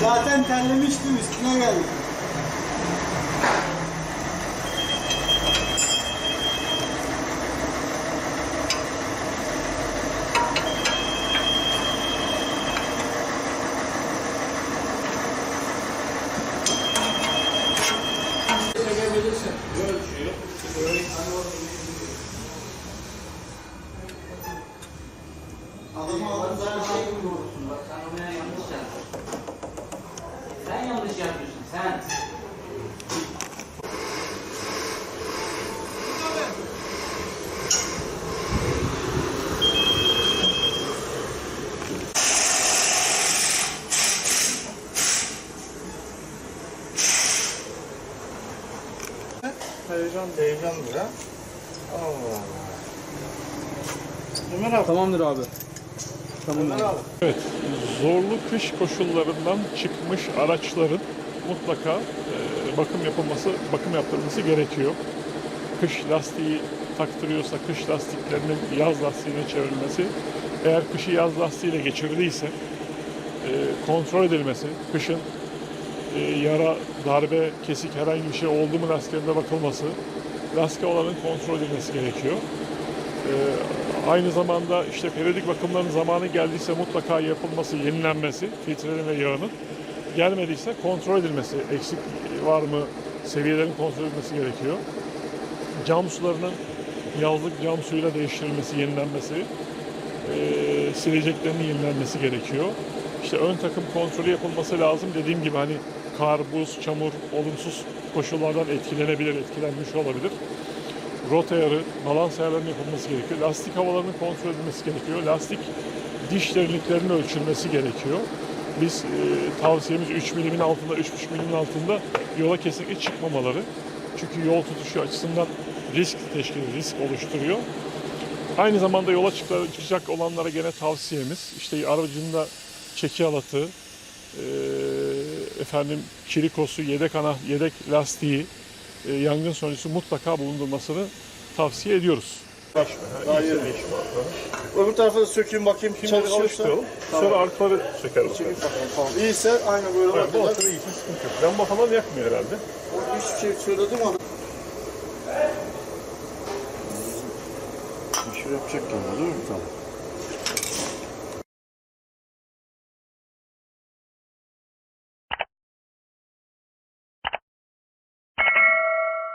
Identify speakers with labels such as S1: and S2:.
S1: Zaten terlemiştim üstüne geldi.
S2: Çekebilirsin. Ölçüyor.
S1: Adamı
S3: Sen şey gibi olursun bak sen oraya yanlış yaptın. Sen yanlış yapıyorsun sen.
S1: Heyecan heyecan ya. Allah Allah. Ömer abi.
S4: Tamamdır abi.
S5: Evet, zorlu kış koşullarından çıkmış araçların mutlaka e, bakım yapılması, bakım yaptırılması gerekiyor. Kış lastiği taktırıyorsa kış lastiklerinin yaz lastiğine çevrilmesi, eğer kışı yaz lastiğiyle geçirdiyse e, kontrol edilmesi, kışın e, yara, darbe, kesik herhangi bir şey oldu mu lastiklerinde bakılması, lastik olanın kontrol edilmesi gerekiyor. Ee, aynı zamanda işte periyodik bakımların zamanı geldiyse mutlaka yapılması, yenilenmesi, filtrenin ve yağının. Gelmediyse kontrol edilmesi, eksik var mı, seviyelerin kontrol edilmesi gerekiyor. Cam sularının yazlık cam suyuyla değiştirilmesi, yenilenmesi, ee, sileceklerinin yenilenmesi gerekiyor. İşte ön takım kontrolü yapılması lazım. Dediğim gibi hani kar, buz, çamur, olumsuz koşullardan etkilenebilir, etkilenmiş olabilir rota ayarı, balans ayarlarının yapılması gerekiyor. Lastik havalarının kontrol edilmesi gerekiyor. Lastik diş derinliklerinin ölçülmesi gerekiyor. Biz e, tavsiyemiz 3 milimin altında, 3,5 milimin altında yola kesinlikle çıkmamaları. Çünkü yol tutuşu açısından risk teşkil, risk oluşturuyor. Aynı zamanda yola çık- çıkacak olanlara gene tavsiyemiz işte aracında çeki halatı, e, efendim kirikosu, yedek ana, yedek lastiği, yangın sonrası mutlaka bulundurmasını tavsiye ediyoruz.
S1: Daha iyi. Öbür tarafa da sökeyim bakayım
S5: Şimdi
S1: çalışıyorsa. Tamam.
S5: Sonra arkaları söker
S1: Çekip bakalım tamam. İyiyse aynı böyle
S5: Evet, bu arada iyiyse sıkıntı yok. Lamba falan yakmıyor herhalde.
S1: O hiçbir şey söyledim ama. Bir şey yapacak galiba değil mi? Tamam.